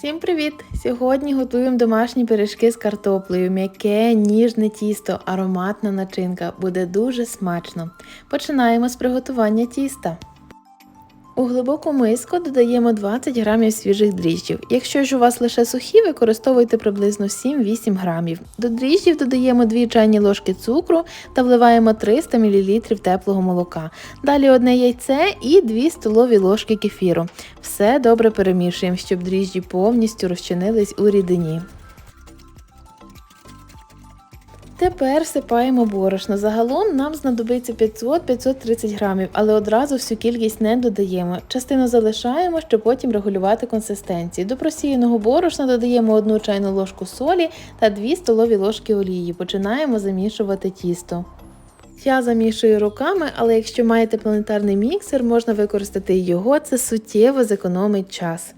Всім привіт! Сьогодні готуємо домашні пиріжки з картоплею. М'яке, ніжне тісто, ароматна начинка. Буде дуже смачно. Починаємо з приготування тіста. У глибоку миску додаємо 20 грамів свіжих дріжджів. Якщо ж у вас лише сухі, використовуйте приблизно 7-8 грамів. До дріжджів додаємо 2 чайні ложки цукру та вливаємо 300 мл теплого молока. Далі одне яйце і 2 столові ложки кефіру. Все добре перемішуємо, щоб дріжджі повністю розчинились у рідині. Тепер всипаємо борошно. Загалом нам знадобиться 500-530 грамів, але одразу всю кількість не додаємо. Частину залишаємо, щоб потім регулювати консистенцію. До просіяного борошна додаємо 1 чайну ложку солі та 2 столові ложки олії. Починаємо замішувати тісто. Я замішую руками, але якщо маєте планетарний міксер, можна використати його, це суттєво зекономить час.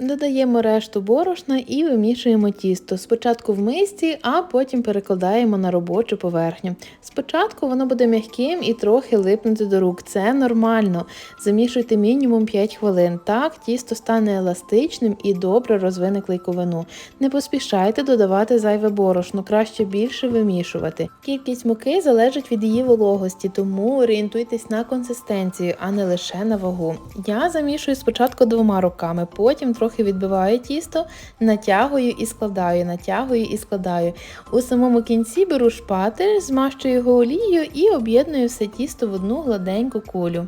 Додаємо решту борошна і вимішуємо тісто. Спочатку в мисці, а потім перекладаємо на робочу поверхню. Спочатку воно буде м'яким і трохи липнути до рук. Це нормально. Замішуйте мінімум 5 хвилин. Так тісто стане еластичним і добре розвине клейковину. Не поспішайте додавати зайве борошно, краще більше вимішувати. Кількість муки залежить від її вологості, тому орієнтуйтесь на консистенцію, а не лише на вагу. Я замішую спочатку двома руками, потім трохи трохи відбиваю тісто, натягую і складаю, натягую і складаю. У самому кінці беру шпатель, змащую його олією і об'єдную все тісто в одну гладеньку кулю.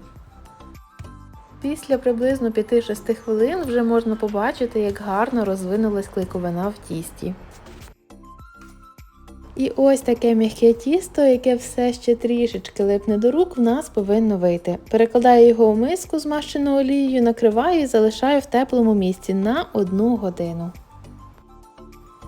Після приблизно 5-6 хвилин вже можна побачити, як гарно розвинулась клейковина в тісті. І ось таке м'яке тісто, яке все ще трішечки липне до рук, в нас повинно вийти. Перекладаю його у миску, змащену олією, накриваю і залишаю в теплому місці на 1 годину.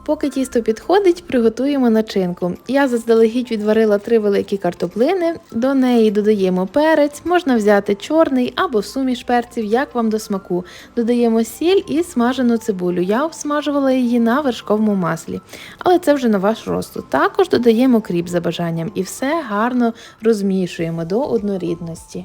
Поки тісто підходить, приготуємо начинку. Я заздалегідь відварила три великі картоплини, до неї додаємо перець, можна взяти чорний або суміш перців, як вам до смаку. Додаємо сіль і смажену цибулю. Я обсмажувала її на вершковому маслі, але це вже на ваш розсуд. Також додаємо кріп за бажанням і все гарно розмішуємо до однорідності.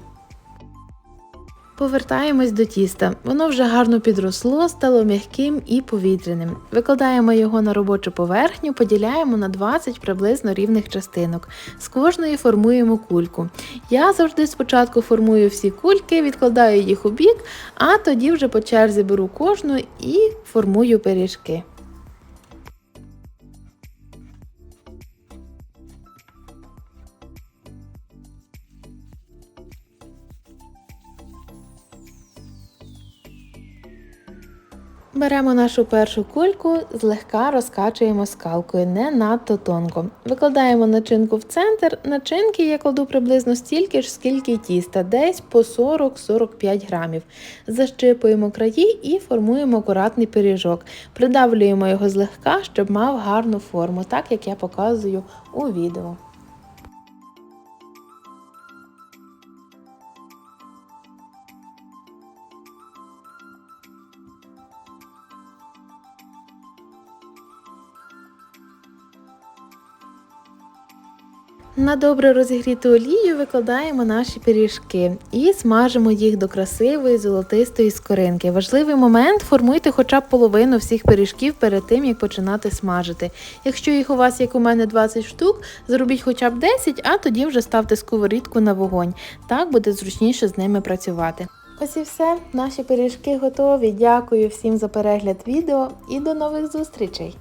Повертаємось до тіста. Воно вже гарно підросло, стало м'яким і повітряним. Викладаємо його на робочу поверхню, поділяємо на 20 приблизно рівних частинок. З кожної формуємо кульку. Я завжди спочатку формую всі кульки, відкладаю їх у бік, а тоді вже по черзі беру кожну і формую пиріжки. Беремо нашу першу кульку, злегка розкачуємо скалкою, не надто тонко. Викладаємо начинку в центр. Начинки я кладу приблизно стільки ж, скільки тіста, десь по 40-45 грамів. Защипуємо краї і формуємо акуратний пиріжок. Придавлюємо його злегка, щоб мав гарну форму, так як я показую у відео. На добре розігріту олію викладаємо наші пиріжки і смажимо їх до красивої золотистої скоринки. Важливий момент формуйте хоча б половину всіх пиріжків перед тим, як починати смажити. Якщо їх у вас, як у мене, 20 штук, зробіть хоча б 10, а тоді вже ставте сковорідку на вогонь. Так буде зручніше з ними працювати. Ось і все, наші пиріжки готові. Дякую всім за перегляд відео і до нових зустрічей!